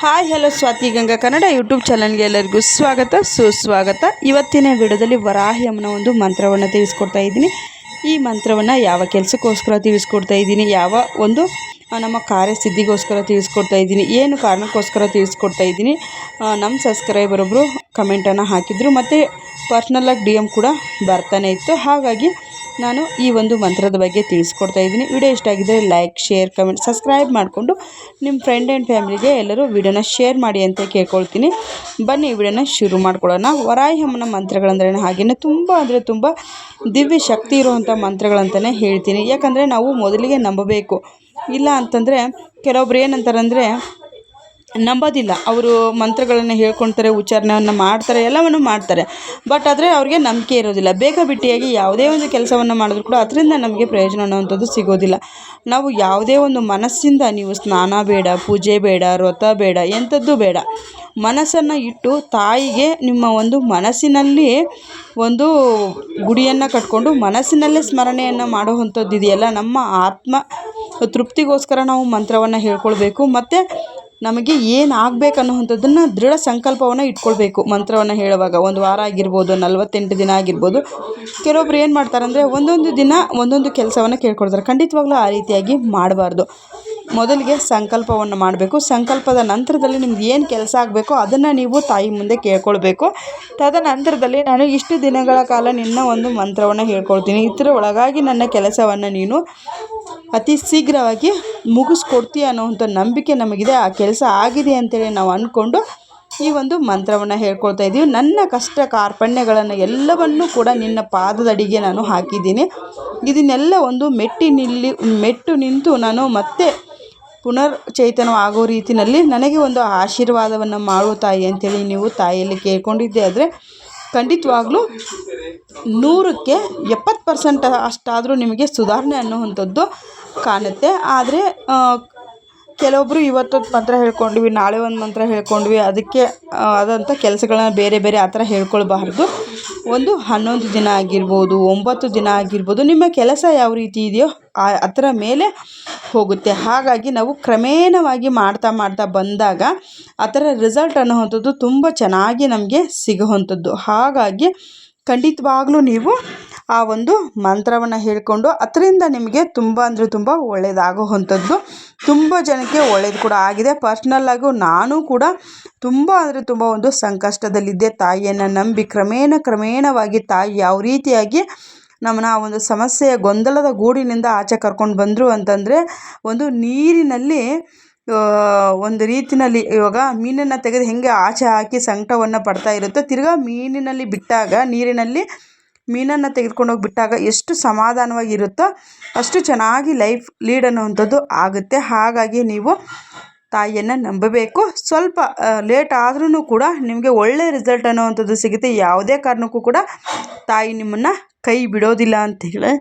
Hi hello Swathi Ganga Kannada YouTube ಚಾನಲ್ಗೆ ಎಲ್ಲರಿಗೂ ಸ್ವಾಗತ, ಸುಸ್ವಾಗತ. ಇವತ್ತಿನ ವಿಡಿಯೋದಲ್ಲಿ ವರಾಹಿ ಅಮ್ಮನ ಒಂದು ಮಂತ್ರವನ್ನು ತಿಳಿಸ್ಕೊಡ್ತಾ ಇದ್ದೀನಿ. ಈ ಮಂತ್ರವನ್ನು ಯಾವ ಕೆಲಸಕ್ಕೋಸ್ಕರ ತಿಳಿಸ್ಕೊಡ್ತಾ ಇದ್ದೀನಿ, ಯಾವ ಒಂದು ನಮ್ಮ ಕಾರ್ಯಸಿದ್ಧಿಗೋಸ್ಕರ ತಿಳಿಸ್ಕೊಡ್ತಾ ಇದ್ದೀನಿ, ಏನು ಕಾರಣಕ್ಕೋಸ್ಕರ ತಿಳಿಸ್ಕೊಡ್ತಾ ಇದ್ದೀನಿ ನಮ್ಮ ಸಬ್ಸ್ಕ್ರೈಬರ್ ಒಬ್ಬರು ಕಮೆಂಟನ್ನು ಹಾಕಿದರು, ಮತ್ತು ಪರ್ಸ್ನಲ್ಲಾಗಿ ಡಿ ಎಂ ಕೂಡ ಬರ್ತಾನೆ ಇತ್ತು. ಹಾಗಾಗಿ ನಾನು ಈ ಒಂದು ಮಂತ್ರದ ಬಗ್ಗೆ ತಿಳಿಸ್ಕೊಡ್ತಾ ಇದ್ದೀನಿ. ವಿಡಿಯೋ ಇಷ್ಟ ಆಗಿದ್ದರೆ ಲೈಕ್ ಶೇರ್ ಕಮೆಂಟ್ ಸಬ್ಸ್ಕ್ರೈಬ್ ಮಾಡಿಕೊಂಡು ನಿಮ್ಮ ಫ್ರೆಂಡ್ ಆ್ಯಂಡ್ ಫ್ಯಾಮಿಲಿಗೆ ಎಲ್ಲರೂ ವಿಡಿಯೋನ ಶೇರ್ ಮಾಡಿ ಅಂತ ಕೇಳ್ಕೊಳ್ತೀನಿ. ಬನ್ನಿ, ವಿಡಿಯೋನ ಶುರು ಮಾಡ್ಕೊಳ್ಳೋಣ. ವರಾಯಿ ಅಮ್ಮನ ಮಂತ್ರಗಳಂದ್ರೆ ಹಾಗೆಯೇ ತುಂಬ ಅಂದರೆ ತುಂಬ ದಿವ್ಯ ಶಕ್ತಿ ಇರುವಂಥ ಮಂತ್ರಗಳಂತಲೇ ಹೇಳ್ತೀನಿ. ಯಾಕಂದರೆ ನಾವು ಮೊದಲಿಗೆ ನಂಬಬೇಕು. ಇಲ್ಲ ಅಂತಂದರೆ ಕೆಲವೊಬ್ರು ಏನಂತಾರಂದರೆ ನಂಬೋದಿಲ್ಲ. ಅವರು ಮಂತ್ರಗಳನ್ನು ಹೇಳ್ಕೊಳ್ತಾರೆ ಉಚ್ಚಾರಣೆಯನ್ನು ಮಾಡ್ತಾರೆ, ಎಲ್ಲವನ್ನು ಮಾಡ್ತಾರೆ. ಬಟ್ ಆದರೆ ಅವ್ರಿಗೆ ನಂಬಿಕೆ ಇರೋದಿಲ್ಲ. ಬೇಗ ಬಿಟ್ಟಿಯಾಗಿ ಯಾವುದೇ ಒಂದು ಕೆಲಸವನ್ನು ಮಾಡಿದ್ರು ಕೂಡ ಅದರಿಂದ ನಮಗೆ ಪ್ರಯೋಜನ ಅನ್ನುವಂಥದ್ದು ಸಿಗೋದಿಲ್ಲ. ನಾವು ಯಾವುದೇ ಒಂದು ಮನಸ್ಸಿಂದ ನೀವು ಸ್ನಾನ ಬೇಡ, ಪೂಜೆ ಬೇಡ, ವ್ರತ ಬೇಡ, ಎಂಥದ್ದು ಬೇಡ. ಮನಸ್ಸನ್ನು ಇಟ್ಟು ತಾಯಿಗೆ ನಿಮ್ಮ ಒಂದು ಮನಸ್ಸಿನಲ್ಲಿ ಒಂದು ಗುಡಿಯನ್ನು ಕಟ್ಕೊಂಡು ಮನಸ್ಸಿನಲ್ಲೇ ಸ್ಮರಣೆಯನ್ನು ಮಾಡುವಂಥದ್ದು ಇದೆಯಲ್ಲ ನಮ್ಮ ಆತ್ಮ ತೃಪ್ತಿಗೋಸ್ಕರ ನಾವು ಮಂತ್ರವನ್ನು ಹೇಳ್ಕೊಳ್ಬೇಕು. ಮತ್ತು ನಮಗೆ ಏನು ಆಗಬೇಕು ಅನ್ನುವಂಥದ್ದನ್ನು ದೃಢ ಸಂಕಲ್ಪವನ್ನು ಇಟ್ಕೊಳ್ಬೇಕು. ಮಂತ್ರವನ್ನು ಹೇಳುವಾಗ ಒಂದು ವಾರ ಆಗಿರ್ಬೋದು, ನಲವತ್ತೆಂಟು ದಿನ ಆಗಿರ್ಬೋದು, ಕೆಲವೊಬ್ರು ಏನು ಮಾಡ್ತಾರೆ ಅಂದರೆ ಒಂದೊಂದು ದಿನ ಒಂದೊಂದು ಕೆಲಸವನ್ನು ಕೇಳ್ಕೊಳ್ತಾರೆ. ಖಂಡಿತವಾಗ್ಲೂ ಆ ರೀತಿಯಾಗಿ ಮಾಡಬಾರ್ದು. ಮೊದಲಿಗೆ ಸಂಕಲ್ಪವನ್ನು ಮಾಡಬೇಕು. ಸಂಕಲ್ಪದ ನಂತರದಲ್ಲಿ ನಿಮ್ಗೆ ಏನು ಕೆಲಸ ಆಗಬೇಕೋ ಅದನ್ನು ನೀವು ತಾಯಿ ಮುಂದೆ ಕೇಳ್ಕೊಳ್ಬೇಕು. ತದನಂತರದಲ್ಲಿ ನಾನು ಇಷ್ಟು ದಿನಗಳ ಕಾಲ ನಿನ್ನ ಒಂದು ಮಂತ್ರವನ್ನು ಹೇಳ್ಕೊಳ್ತೀನಿ. ಇದರ ಒಳಗಾಗಿ ನನ್ನ ಕೆಲಸವನ್ನು ನೀನು ಅತಿ ಶೀಘ್ರವಾಗಿ ಮುಗಿಸ್ಕೊಡ್ತೀಯ ಅನ್ನೋವಂಥ ನಂಬಿಕೆ ನಮಗಿದೆ. ಆ ಕೆಲಸ ಆಗಿದೆ ಅಂತೇಳಿ ನಾವು ಅಂದ್ಕೊಂಡು ಈ ಒಂದು ಮಂತ್ರವನ್ನು ಹೇಳ್ಕೊಳ್ತಾ ಇದ್ದೀವಿ ನನ್ನ ಕಷ್ಟ ಕಾರ್ಪಣ್ಯಗಳನ್ನು ಎಲ್ಲವನ್ನೂ ಕೂಡ ನಿನ್ನ ಪಾದದಡಿಗೆ ನಾನು ಹಾಕಿದ್ದೀನಿ. ಇದನ್ನೆಲ್ಲ ಒಂದು ಮೆಟ್ಟಿ ನಿಲ್ಲಿ, ಮೆಟ್ಟು ನಿಂತು ನಾನು ಮತ್ತೆ ಪುನರ್ ಚೈತನ್ಯ ಆಗೋ ರೀತಿಯಲ್ಲಿ ನನಗೆ ಒಂದು ಆಶೀರ್ವಾದವನ್ನು ಮಾಡು ತಾಯಿ ಅಂತೇಳಿ ನೀವು ತಾಯಿಯಲ್ಲಿ ಕೇಳ್ಕೊಂಡಿದ್ದೆ. ಆದರೆ ಖಂಡಿತವಾಗ್ಲೂ ನೂರಕ್ಕೆ ಎಪ್ಪತ್ತು ಪರ್ಸೆಂಟ್ ಅಷ್ಟಾದರೂ ನಿಮಗೆ ಸುಧಾರಣೆ ಅನ್ನುವಂಥದ್ದು ಕಾಣುತ್ತೆ. ಆದರೆ ಕೆಲವೊಬ್ಬರು ಇವತ್ತೊಂದು ಮಂತ್ರ ಹೇಳ್ಕೊಂಡ್ವಿ ನಾಳೆ ಒಂದು ಮಂತ್ರ ಹೇಳ್ಕೊಂಡ್ವಿ ಅದಕ್ಕೆ ಆ, ಆದಂಥ ಕೆಲಸಗಳನ್ನ ಬೇರೆ ಬೇರೆ ಆ ಥರ ಹೇಳ್ಕೊಳ್ಬಾರ್ದು. ಒಂದು ಹನ್ನೊಂದು ದಿನ ಆಗಿರ್ಬೋದು ಒಂಬತ್ತು ದಿನ ಆಗಿರ್ಬೋದು ನಿಮ್ಮ ಕೆಲಸ ಯಾವ ರೀತಿ ಇದೆಯೋ ಆ ಅದರ ಮೇಲೆ ಹೋಗುತ್ತೆ. ಹಾಗಾಗಿ ನಾವು ಕ್ರಮೇಣವಾಗಿ ಮಾಡ್ತಾ ಮಾಡ್ತಾ ಬಂದಾಗ ಅದರ ರಿಸಲ್ಟ್ ಅನ್ನೋವಂಥದ್ದು ತುಂಬ ಚೆನ್ನಾಗಿ ನಮಗೆ ಸಿಗುವಂಥದ್ದು. ಹಾಗಾಗಿ ಖಂಡಿತವಾಗ್ಲೂ ನೀವು ಆ ಒಂದು ಮಂತ್ರವನ್ನು ಹೇಳಿಕೊಂಡು ಅದರಿಂದ ನಿಮಗೆ ತುಂಬ ಅಂದರೆ ತುಂಬ ಒಳ್ಳೆಯದಾಗುವಂಥದ್ದು ತುಂಬ ಜನಕ್ಕೆ ಒಳ್ಳೇದು ಕೂಡ ಆಗಿದೆ. ಪರ್ಸ್ನಲ್ಲಾಗೂ ನಾನು ಕೂಡ ತುಂಬ ಅಂದರೆ ತುಂಬ ಒಂದು ಸಂಕಷ್ಟದಲ್ಲಿದ್ದೆ. ತಾಯಿಯನ್ನು ನಂಬಿ ಕ್ರಮೇಣ ಕ್ರಮೇಣವಾಗಿ ತಾಯಿ ಯಾವ ರೀತಿಯಾಗಿ ನಮ್ಮನ್ನ ಆ ಒಂದು ಸಮಸ್ಯೆಯ ಗೊಂದಲದ ಗೂಡಿನಿಂದ ಆಚೆ ಕರ್ಕೊಂಡು ಬಂದರು ಅಂತಂದರೆ ಒಂದು ನೀರಿನಲ್ಲಿ ಒಂದು ರೀತಿನಲ್ಲಿ ಇವಾಗ ಮೀನನ್ನು ತೆಗೆದು ಹೆಂಗೆ ಆಚೆ ಹಾಕಿ ಸಂಕಟವನ್ನು ಪಡ್ತಾ ಇರುತ್ತೋ ತಿರ್ಗಾ ಮೀನಿನಲ್ಲಿ ಬಿಟ್ಟಾಗ, ನೀರಿನಲ್ಲಿ ಮೀನನ್ನು ತೆಗೆದುಕೊಂಡು ಹೋಗಿ ಬಿಟ್ಟಾಗ ಎಷ್ಟು ಸಮಾಧಾನವಾಗಿ ಇರುತ್ತೋ ಅಷ್ಟು ಚೆನ್ನಾಗಿ ಲೈಫ್ ಲೀಡ್ ಅನ್ನುವಂಥದ್ದು ಆಗುತ್ತೆ. ಹಾಗಾಗಿ ನೀವು ತಾಯಿಯನ್ನು ನಂಬಬೇಕು. ಸ್ವಲ್ಪ ಲೇಟ್ ಆದ್ರೂ ಕೂಡ ನಿಮಗೆ ಒಳ್ಳೆ ರಿಸಲ್ಟ್ ಅನ್ನುವಂಥದ್ದು ಸಿಗುತ್ತೆ. ಯಾವುದೇ ಕಾರಣಕ್ಕೂ ಕೂಡ ತಾಯಿ ನಿಮ್ಮನ್ನು ಕೈ ಬಿಡೋದಿಲ್ಲ ಅಂತ ಹೇಳಿ.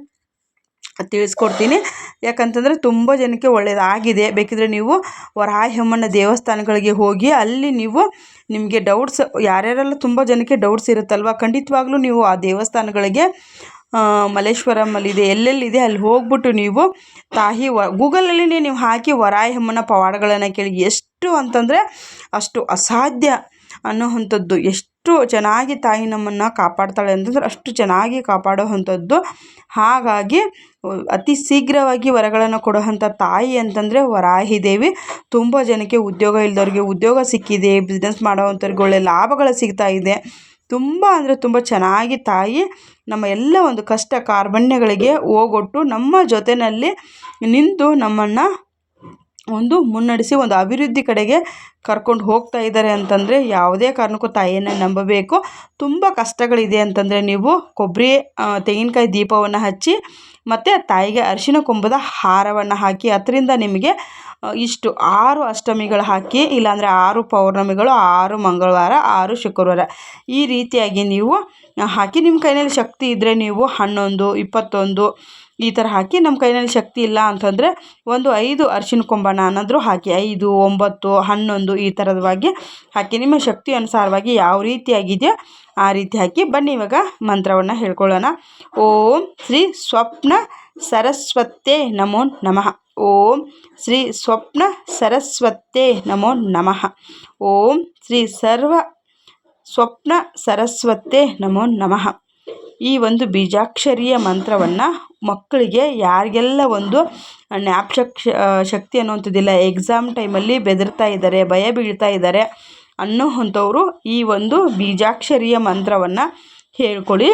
ತಿಳಿಸ್ಕೊಡ್ತೀನಿ. ಯಾಕಂತಂದರೆ ತುಂಬ ಜನಕ್ಕೆ ಒಳ್ಳೆಯದಾಗಿದೆ ಬೇಕಿದ್ರೆ ನೀವು ವರಾಹಿ ಅಮ್ಮನ ದೇವಸ್ಥಾನಗಳಿಗೆ ಹೋಗಿ ಅಲ್ಲಿ ನೀವು ನಿಮಗೆ ಡೌಟ್ಸ್ ಯಾರ್ಯಾರೆಲ್ಲ ತುಂಬ ಜನಕ್ಕೆ ಡೌಟ್ಸ್ ಇರುತ್ತಲ್ವ? ಖಂಡಿತವಾಗ್ಲೂ ನೀವು ಆ ದೇವಸ್ಥಾನಗಳಿಗೆ ಆ, ಮಲ್ಲೇಶ್ವರಮಲ್ಲಿದೆ ಎಲ್ಲೆಲ್ಲಿದೆ ಅಲ್ಲಿ ಹೋಗ್ಬಿಟ್ಟು ನೀವು ತಾಯಿ ವ ಗೂಗಲಲ್ಲಿನೇ ನೀವು ಹಾಕಿ ವರಾಯಮ್ಮನ ಪವಾಡಗಳನ್ನು ಕೇಳಿ. ಎಷ್ಟು ಅಂತಂದರೆ ಅಷ್ಟು ಅಸಾಧ್ಯ. ಅನ್ನೋವಂಥದ್ದು ಎಷ್ಟು ಚೆನ್ನಾಗಿ ತಾಯಿ ನಮ್ಮನ್ನು ಕಾಪಾಡ್ತಾಳೆ ಅಂತಂದ್ರೆ ಅಷ್ಟು ಚೆನ್ನಾಗಿ ಕಾಪಾಡೋ ಅಂಥದ್ದು. ಹಾಗಾಗಿ ಅತಿ ಶೀಘ್ರವಾಗಿ ವರಗಳನ್ನು ಕೊಡುವಂಥ ತಾಯಿ ಅಂತಂದರೆ ವರಾಹಿ ದೇವಿ. ತುಂಬ ಜನಕ್ಕೆ ಉದ್ಯೋಗ ಇಲ್ಲದವ್ರಿಗೆ ಉದ್ಯೋಗ ಸಿಕ್ಕಿದೆ ಬಿಸ್ನೆಸ್ ಮಾಡೋವಂಥವ್ರಿಗೆ ಒಳ್ಳೆ ಲಾಭಗಳು ಸಿಗ್ತಾ ಇದೆ. ತುಂಬ ಅಂದರೆ ತುಂಬ ಚೆನ್ನಾಗಿ ತಾಯಿ ನಮ್ಮ ಎಲ್ಲ ಒಂದು ಕಷ್ಟ ಕಾರ್ಬಣ್ಯಗಳಿಗೆ ಹೋಗೊಟ್ಟು ನಮ್ಮ ಜೊತೆಯಲ್ಲಿ ನಿಂತು ನಮ್ಮನ್ನು ಒಂದು ಮುನ್ನಡೆಸಿ ಒಂದು ಅಭಿವೃದ್ಧಿ ಕಡೆಗೆ ಕರ್ಕೊಂಡು ಹೋಗ್ತಾ ಇದ್ದಾರೆ ಅಂತಂದರೆ ಯಾವುದೇ ಕಾರಣಕ್ಕೂ ತಾಯಿಯನ್ನು ನಂಬಬೇಕು. ತುಂಬ ಕಷ್ಟಗಳಿದೆ ಅಂತಂದರೆ ನೀವು ಕೊಬ್ಬರಿ ತೆಂಗಿನಕಾಯಿ ದೀಪವನ್ನು ಹಚ್ಚಿ ಮತ್ತು ತಾಯಿಗೆ ಅರಿಶಿನ ಕೊಂಬದ ಹಾರವನ್ನು ಹಾಕಿ, ಅದರಿಂದ ನಿಮಗೆ ಇಷ್ಟು ಆರು ಅಷ್ಟಮಿಗಳು ಹಾಕಿ, ಇಲ್ಲಾಂದರೆ ಆರು ಪೌರ್ಣಮಿಗಳು, ಆರು ಮಂಗಳವಾರ, ಆರು ಶುಕ್ರವಾರ. ಈ ರೀತಿಯಾಗಿ ನೀವು ಹಾಕಿ ನಿಮ್ಮ ಕೈಯಲ್ಲಿ ಶಕ್ತಿ ಇದ್ದರೆ ನೀವು ಹನ್ನೊಂದು, ಇಪ್ಪತ್ತೊಂದು, ಈ ಥರ ಹಾಕಿ ನಮ್ಮ ಕೈಯಲ್ಲಿ ಶಕ್ತಿ ಇಲ್ಲ ಅಂತಂದರೆ ಒಂದು ಐದು ಅರಿಶಿನ ಕೊಂಬನ ಅನ್ನೋದ್ರು ಹಾಕಿ, ಐದು, ಒಂಬತ್ತು, ಹನ್ನೊಂದು ಈ ಥರದವಾಗಿ ಹಾಕಿ ನಿಮ್ಮ ಶಕ್ತಿ ಅನುಸಾರವಾಗಿ ಯಾವ ರೀತಿಯಾಗಿದೆಯೋ ಆ ರೀತಿ ಹಾಕಿ ಬನ್ನಿ ಇವಾಗ ಮಂತ್ರವನ್ನು ಹೇಳ್ಕೊಳ್ಳೋಣ. ಓಂ ಶ್ರೀ ಸ್ವಪ್ನ ಸರಸ್ವತೇ ನಮೋ ನಮಃ. ಓಂ ಶ್ರೀ ಸ್ವಪ್ನ ಸರಸ್ವತ್ತೇ ನಮೋ ನಮಃ. ಓಂ ಶ್ರೀ ಸರ್ವ ಸ್ವಪ್ನ ಸರಸ್ವತ್ತೇ ನಮೋ ನಮಃ. ಈ ಒಂದು ಬೀಜಾಕ್ಷರಿಯ ಮಂತ್ರವನ್ನು ಮಕ್ಕಳಿಗೆ ಯಾರಿಗೆಲ್ಲ ಒಂದು ಜ್ಞಾಪಶಕ್ ಶಕ್ತಿ ಅನ್ನುವಂಥದ್ದಿಲ್ಲ ಎಕ್ಸಾಮ್ ಟೈಮಲ್ಲಿ ಬೆದರ್ತಾ ಇದ್ದಾರೆ, ಭಯ ಬೀಳ್ತಾ ಇದ್ದಾರೆ ಅನ್ನೋ ಅಂಥವರು ಈ ಒಂದು ಬೀಜಾಕ್ಷರಿಯ ಮಂತ್ರವನ್ನು ಹೇಳ್ಕೊಳ್ಳಿ.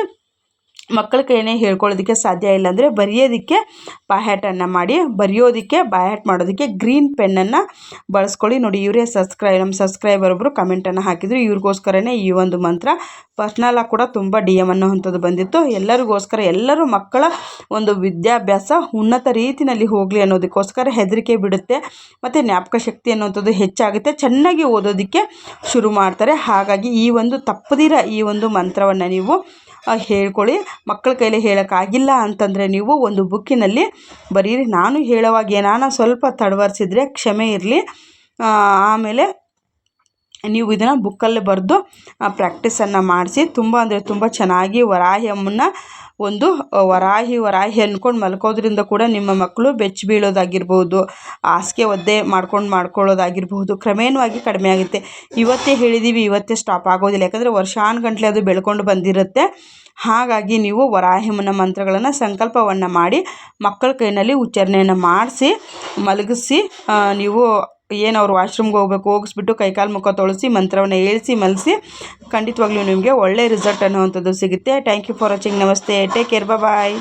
ಮಕ್ಕಳ ಕೈಯೇ ಹೇಳ್ಕೊಳ್ಳೋದಕ್ಕೆ ಸಾಧ್ಯ ಇಲ್ಲ ಅಂದರೆ ಬರೆಯೋದಕ್ಕೆ ಬಾಯಾಟನ್ನು ಮಾಡಿ, ಬರೆಯೋದಕ್ಕೆ ಬಾಯಾಟ್ ಮಾಡೋದಕ್ಕೆ ಗ್ರೀನ್ ಪೆನ್ನನ್ನು ಬಳಸ್ಕೊಳ್ಳಿ. ನೋಡಿ, ಇವರೇ ಸಬ್ಸ್ಕ್ರೈ ನಮ್ಮ ಸಬ್ಸ್ಕ್ರೈಬರ್ ಒಬ್ಬರು ಕಮೆಂಟನ್ನು ಹಾಕಿದರು. ಇವ್ರಿಗೋಸ್ಕರನೇ ಈ ಒಂದು ಮಂತ್ರ ಪರ್ಸ್ನಲಾಗಿ ಕೂಡ ತುಂಬ ಡಿ ಎಂ ಅನ್ನೋವಂಥದ್ದು ಬಂದಿತ್ತು. ಎಲ್ಲರಿಗೋಸ್ಕರ, ಎಲ್ಲರೂ ಮಕ್ಕಳ ಒಂದು ವಿದ್ಯಾಭ್ಯಾಸ ಉನ್ನತ ರೀತಿಯಲ್ಲಿ ಹೋಗಲಿ ಅನ್ನೋದಕ್ಕೋಸ್ಕರ ಹೆದರಿಕೆ ಬಿಡುತ್ತೆ. ಮತ್ತು ಜ್ಞಾಪಕ ಶಕ್ತಿ ಅನ್ನೋಂಥದ್ದು ಹೆಚ್ಚಾಗುತ್ತೆ. ಚೆನ್ನಾಗಿ ಓದೋದಕ್ಕೆ ಶುರು ಮಾಡ್ತಾರೆ. ಹಾಗಾಗಿ ಈ ಒಂದು ತಪ್ಪದಿರ ಈ ಒಂದು ಮಂತ್ರವನ್ನು ನೀವು ಹೇಳ್ಕೊಳ್ಳಿ. ಮಕ್ಕಳ ಕೈಲಿ ಹೇಳೋಕ್ಕಾಗಿಲ್ಲ ಅಂತಂದರೆ ನೀವು ಒಂದು ಬುಕ್ಕಿನಲ್ಲಿ ಬರೀರಿ. ನಾನು ಹೇಳೋವಾಗ ಏನಾನ ಸ್ವಲ್ಪ ತಡವರ್ಸಿದ್ರೆ ಕ್ಷಮೆ ಇರಲಿ. ಆಮೇಲೆ ನೀವು ಇದನ್ನು ಬುಕ್ಕಲ್ಲಿ ಬರೆದು ಪ್ರ್ಯಾಕ್ಟೀಸನ್ನು ಮಾಡಿಸಿ, ತುಂಬ ಅಂದರೆ ತುಂಬ ಚೆನ್ನಾಗಿ ವರಾಹಿ ಅಮ್ಮನ ಒಂದು ವರಾಹಿ ವರಾಹಿ ಅಂದ್ಕೊಂಡು ಮಲ್ಕೋದ್ರಿಂದ ಕೂಡ ನಿಮ್ಮ ಮಕ್ಕಳು ಬೆಚ್ಚಿ ಬೀಳೋದಾಗಿರ್ಬೋದು, ಹಾಸಿಗೆ ಒದ್ದೆ ಮಾಡ್ಕೊಂಡು ಮಾಡ್ಕೊಳ್ಳೋದಾಗಿರ್ಬೋದು ಕ್ರಮೇಣವಾಗಿ ಕಡಿಮೆ ಆಗುತ್ತೆ. ಇವತ್ತೇ ಹೇಳಿದ್ದೀವಿ ಇವತ್ತೇ ಸ್ಟಾಪ್ ಆಗೋದಿಲ್ಲ. ಯಾಕಂದರೆ ವರ್ಷಾನುಗಂಟ್ಲೆ ಅದು ಬೆಳ್ಕೊಂಡು ಬಂದಿರುತ್ತೆ. ಹಾಗಾಗಿ ನೀವು ವರಾಹಿಮ್ಮನ ಮಂತ್ರಗಳನ್ನು, ಸಂಕಲ್ಪವನ್ನು ಮಾಡಿ ಮಕ್ಕಳ ಕೈನಲ್ಲಿ ಉಚ್ಚಾರಣೆಯನ್ನು ಮಾಡಿಸಿ, ಮಲಗಿಸಿ ನೀವು ಏನು ಅವ್ರು ವಾಶ್ರೂಮ್ಗೆ ಹೋಗ್ಬೇಕು, ಹೋಗಿಸ್ಬಿಟ್ಟು ಕೈಕಾಲು ಮುಖ ತೊಳಸಿ, ಮಂತ್ರವನ್ನು ಹೇಳಿಸಿ, ಮಲಸಿ, ಖಂಡಿತವಾಗ್ಲೂ ನಿಮಗೆ ಒಳ್ಳೆಯ ರಿಸಲ್ಟ್ ಅನ್ನುವಂಥದ್ದು ಸಿಗುತ್ತೆ. ಥ್ಯಾಂಕ್ ಯು ಫಾರ್ ವಾಚಿಂಗ್ ನಮಸ್ತೆ. Take care bye